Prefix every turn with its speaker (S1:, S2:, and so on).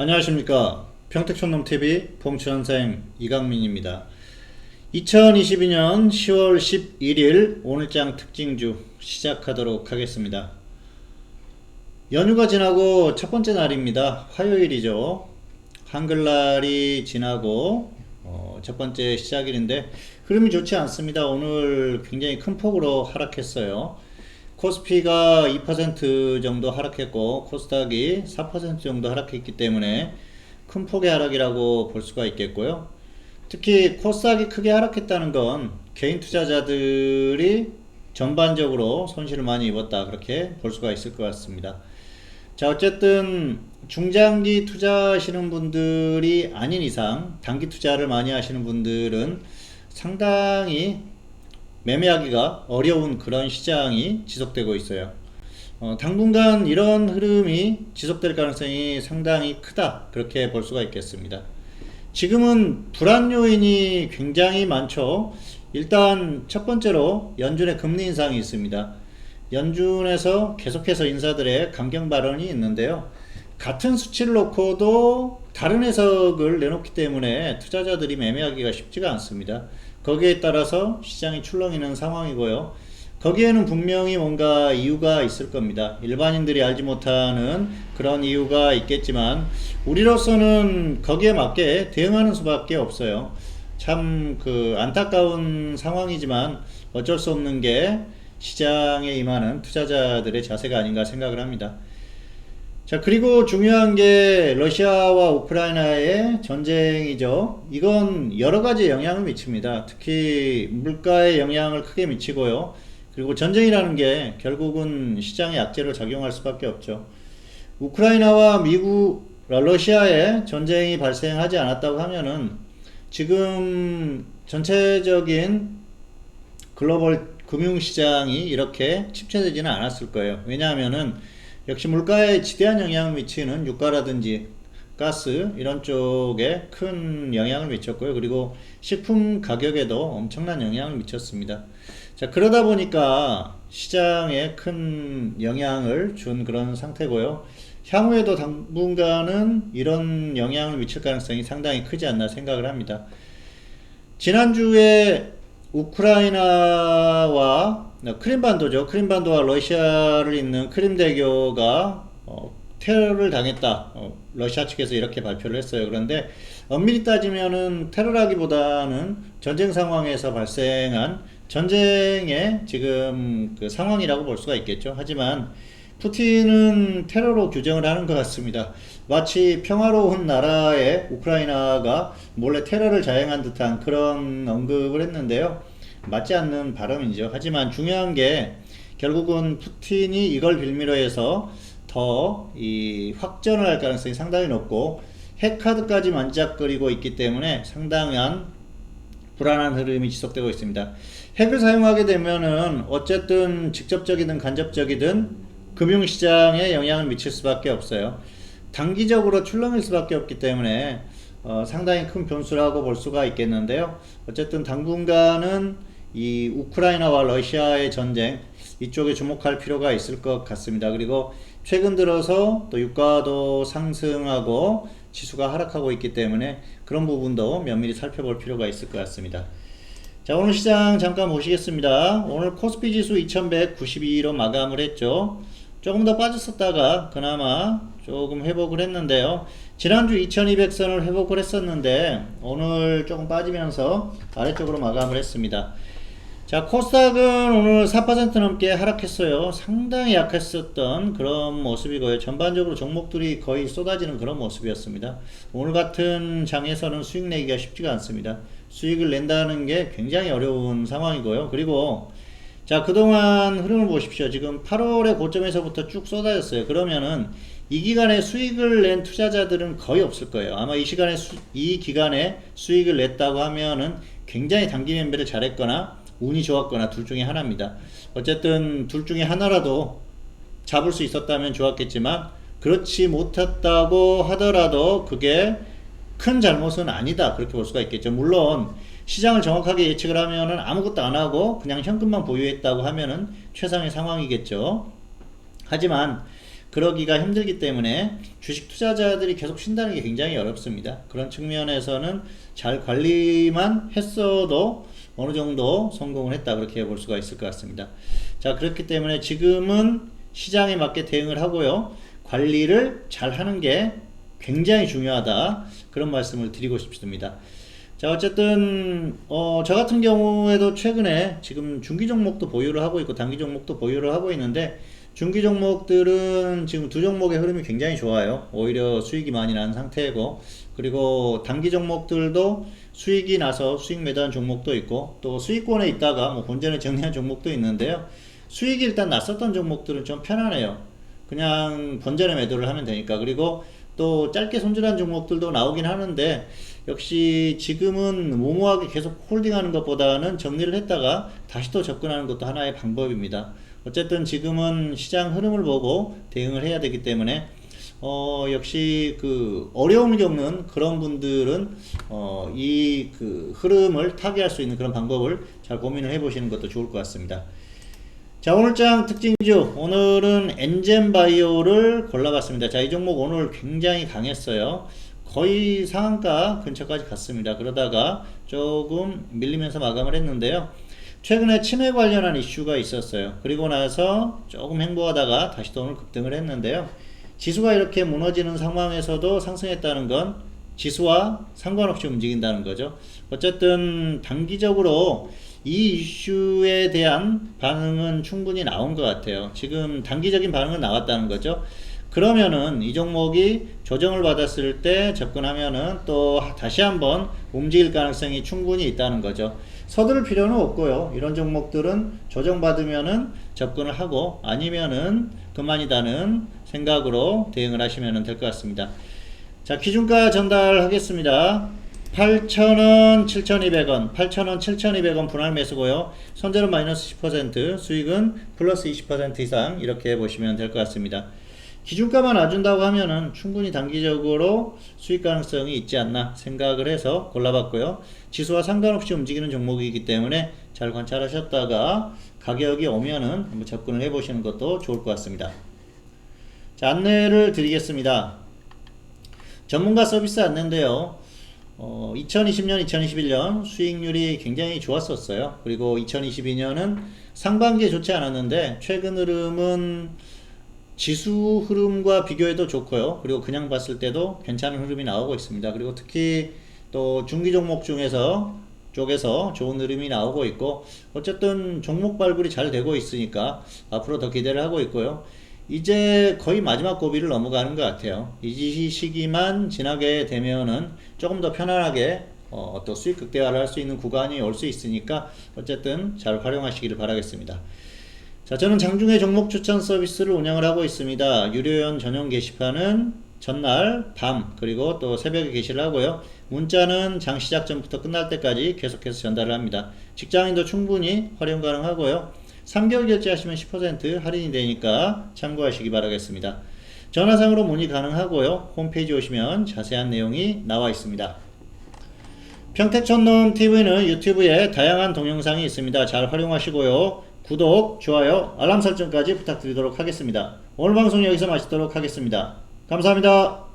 S1: 안녕하십니까. 평택촌놈TV 봉천생 이강민입니다. 2022년 10월 11일 오늘장 특징주 시작하도록 하겠습니다. 연휴가 지나고 첫 번째 날입니다. 화요일이죠. 한글날이 지나고 어, 첫 번째 시작일인데 흐름이 좋지 않습니다. 오늘 굉장히 큰 폭으로 하락했어요 코스피가 2% 정도 하락했고 코스닥이 4% 정도 하락했기 때문에 큰 폭의 하락이라고 볼 수가 있겠고요. 특히 코스닥이 크게 하락했다는 건 개인 투자자들이 전반적으로 손실을 많이 입었다 그렇게 볼 수가 있을 것 같습니다. 자 어쨌든 중장기 투자하시는 분들이 아닌 이상 단기 투자를 많이 하시는 분들은 상당히 매매하기가 어려운 그런 시장이 지속되고 있어요. 어, 당분간 이런 흐름이 지속될 가능성이 상당히 크다. 그렇게 볼 수가 있겠습니다. 지금은 불안 요인이 굉장히 많죠. 일단 첫 번째로 연준의 금리 인상이 있습니다. 연준에서 계속해서 인사들의 강경 발언이 있는데요. 같은 수치를 놓고도 다른 해석을 내놓기 때문에 투자자들이 매매하기가 쉽지가 않습니다. 거기에 따라서 시장이 출렁이는 상황이고요. 거기에는 분명히 뭔가 이유가 있을 겁니다. 일반인들이 알지 못하는 그런 이유가 있겠지만 우리로서는 거기에 맞게 대응하는 수밖에 없어요. 참 그 안타까운 상황이지만 어쩔 수 없는 게 시장에 임하는 투자자들의 자세가 아닌가 생각을 합니다. 자, 그리고 중요한 게 러시아와 우크라이나의 전쟁이죠. 이건 여러 가지 영향을 미칩니다. 특히 물가에 영향을 크게 미치고요. 그리고 전쟁이라는 게 결국은 시장에 악재로 작용할 수밖에 없죠. 우크라이나와 미국, 러시아의 전쟁이 발생하지 않았다고 하면은 지금 전체적인 글로벌 금융시장이 이렇게 침체되지는 않았을 거예요. 왜냐하면은 역시 물가에 지대한 영향을 미치는 유가라든지 가스 이런 쪽에 큰 영향을 미쳤고요. 그리고 식품 가격에도 엄청난 영향을 미쳤습니다. 자, 그러다 보니까 시장에 큰 영향을 준 그런 상태고요. 향후에도 당분간은 이런 영향을 미칠 가능성이 상당히 크지 않나 생각을 합니다. 지난주에 우크라이나와 크림반도죠. 크림반도와 러시아를 잇는 크림대교가 어, 테러를 당했다. 어, 러시아 측에서 이렇게 발표를 했어요. 그런데 엄밀히 따지면은 테러라기보다는 전쟁 상황에서 발생한 전쟁의 지금 그 상황이라고 볼 수가 있겠죠. 하지만 푸틴은 테러로 규정을 하는 것 같습니다. 마치 평화로운 나라의 우크라이나가 몰래 테러를 자행한 듯한 그런 언급을 했는데요. 맞지 않는 발언이죠. 하지만 중요한 게 결국은 푸틴이 이걸 빌미로 해서 더 이 확전을 할 가능성이 상당히 높고 핵카드까지 만지작거리고 있기 때문에 상당한 불안한 흐름이 지속되고 있습니다. 핵을 사용하게 되면은 어쨌든 직접적이든 간접적이든 금융시장에 영향을 미칠 수밖에 없어요. 단기적으로 출렁일 수밖에 없기 때문에 어, 상당히 큰 변수라고 볼 수가 있겠는데요. 어쨌든 당분간은 이 우크라이나와 러시아의 전쟁 이쪽에 주목할 필요가 있을 것 같습니다. 그리고 최근 들어서 또 유가도 상승하고 지수가 하락하고 있기 때문에 그런 부분도 면밀히 살펴볼 필요가 있을 것 같습니다. 자, 오늘 시장 잠깐 보시겠습니다. 오늘 코스피 지수 2192로 마감을 했죠. 조금 더 빠졌었다가 그나마 조금 회복을 했는데요. 지난주 2200선을 회복을 했었는데 오늘 조금 빠지면서 아래쪽으로 마감을 했습니다. 자, 코스닥은 오늘 4% 넘게 하락했어요. 상당히 약했었던 그런 모습이고요. 전반적으로 종목들이 거의 쏟아지는 그런 모습이었습니다. 오늘 같은 장에서는 수익 내기가 쉽지가 않습니다. 수익을 낸다는 게 굉장히 어려운 상황이고요. 그리고 자, 그동안 흐름을 보십시오. 지금 8월의 고점에서부터 쭉 쏟아졌어요. 그러면은 이 기간에 수익을 낸 투자자들은 거의 없을 거예요. 아마 이 시간에 수, 이 기간에 수익을 냈다고 하면은 굉장히 단기 매매를 잘했거나 운이 좋았거나 둘 중에 하나입니다. 어쨌든 둘 중에 하나라도 잡을 수 있었다면 좋았겠지만 그렇지 못했다고 하더라도 그게 큰 잘못은 아니다. 그렇게 볼 수가 있겠죠. 물론 시장을 정확하게 예측을 하면은 아무것도 안 하고 그냥 현금만 보유했다고 하면은 최상의 상황이겠죠. 하지만 그러기가 힘들기 때문에 주식 투자자들이 계속 쉰다는 게 굉장히 어렵습니다. 그런 측면에서는 잘 관리만 했어도 어느 정도 성공을 했다 그렇게 볼 수가 있을 것 같습니다. 자 그렇기 때문에 지금은 시장에 맞게 대응을 하고요. 관리를 잘 하는 게 굉장히 중요하다 그런 말씀을 드리고 싶습니다. 자 어쨌든 어, 저 같은 경우에도 최근에 지금 중기 종목도 보유를 하고 있고 단기 종목도 보유를 하고 있는데 중기 종목들은 지금 두 종목의 흐름이 굉장히 좋아요. 오히려 수익이 많이 난 상태고 그리고 단기 종목들도 수익이 나서 수익 매도한 종목도 있고 또 수익권에 있다가 뭐 본전에 정리한 종목도 있는데요. 수익이 일단 났었던 종목들은 좀 편하네요. 그냥 본전에 매도를 하면 되니까 그리고 또 짧게 손질한 종목들도 나오긴 하는데 역시 지금은 모모하게 계속 홀딩하는 것보다는 정리를 했다가 다시 또 접근하는 것도 하나의 방법입니다. 어쨌든 지금은 시장 흐름을 보고 대응을 해야 되기 때문에 어 역시 그 어려움을 겪는 그런 분들은 어 이 그 흐름을 타개할 수 있는 그런 방법을 잘 고민을 해보시는 것도 좋을 것 같습니다. 자 오늘장 특징주. 오늘은 엔젠바이오를 골라봤습니다. 자 이 종목 오늘 굉장히 강했어요. 거의 상한가 근처까지 갔습니다. 그러다가 조금 밀리면서 마감을 했는데요 최근에 치매 관련한 이슈가 있었어요 그리고 나서 조금 행보하다가 다시 또 오늘 급등을 했는데요 지수가 이렇게 무너지는 상황에서도 상승했다는 건 지수와 상관없이 움직인다는 거죠 어쨌든 단기적으로 이 이슈에 대한 반응은 충분히 나온 것 같아요. 지금 단기적인 반응은 나왔다는 거죠. 그러면은 이 종목이 조정을 받았을 때 접근하면은 또 다시 한번 움직일 가능성이 충분히 있다는 거죠. 서두를 필요는 없고요. 이런 종목들은 조정받으면은 접근을 하고 아니면은 그만이다는 생각으로 대응을 하시면 될 것 같습니다. 자, 기준가 전달하겠습니다. 8,000원, 7,200원, 8,000원, 7,200원 분할 매수고요. 손절은 마이너스 10%, 수익은 플러스 20% 이상 이렇게 보시면 될 것 같습니다. 기준가만 놔준다고 하면은 충분히 단기적으로 수익 가능성이 있지 않나 생각을 해서 골라봤고요. 지수와 상관없이 움직이는 종목이기 때문에 잘 관찰하셨다가 가격이 오면은 한번 접근을 해보시는 것도 좋을 것 같습니다. 자, 안내를 드리겠습니다. 전문가 서비스 안내인데요. 어, 2020년, 2021년 수익률이 굉장히 좋았었어요. 그리고 2022년은 상반기에 좋지 않았는데 최근 흐름은 지수 흐름과 비교해도 좋고요. 그리고 그냥 봤을 때도 괜찮은 흐름이 나오고 있습니다. 그리고 특히 또 중기 종목 중에서 쪽에서 좋은 흐름이 나오고 있고 어쨌든 종목 발굴이 잘 되고 있으니까 앞으로 더 기대를 하고 있고요. 이제 거의 마지막 고비를 넘어가는 것 같아요. 이 시기만 지나게 되면은 조금 더 편안하게 어, 또 수익 극대화를 할 수 있는 구간이 올 수 있으니까 어쨌든 잘 활용하시기를 바라겠습니다. 자, 저는 장중에 종목 추천 서비스를 운영을 하고 있습니다. 유료연 전용 게시판은 전날 밤 그리고 또 새벽에 게시를 하고요. 문자는 장 시작 전부터 끝날 때까지 계속해서 전달을 합니다. 직장인도 충분히 활용 가능하고요. 3개월 결제하시면 10% 할인이 되니까 참고하시기 바라겠습니다. 전화상으로 문의 가능하고요. 홈페이지 오시면 자세한 내용이 나와 있습니다. 평택촌놈 TV는 유튜브에 다양한 동영상이 있습니다. 잘 활용하시고요. 구독, 좋아요, 알람 설정까지 부탁드리도록 하겠습니다. 오늘 방송 여기서 마치도록 하겠습니다. 감사합니다.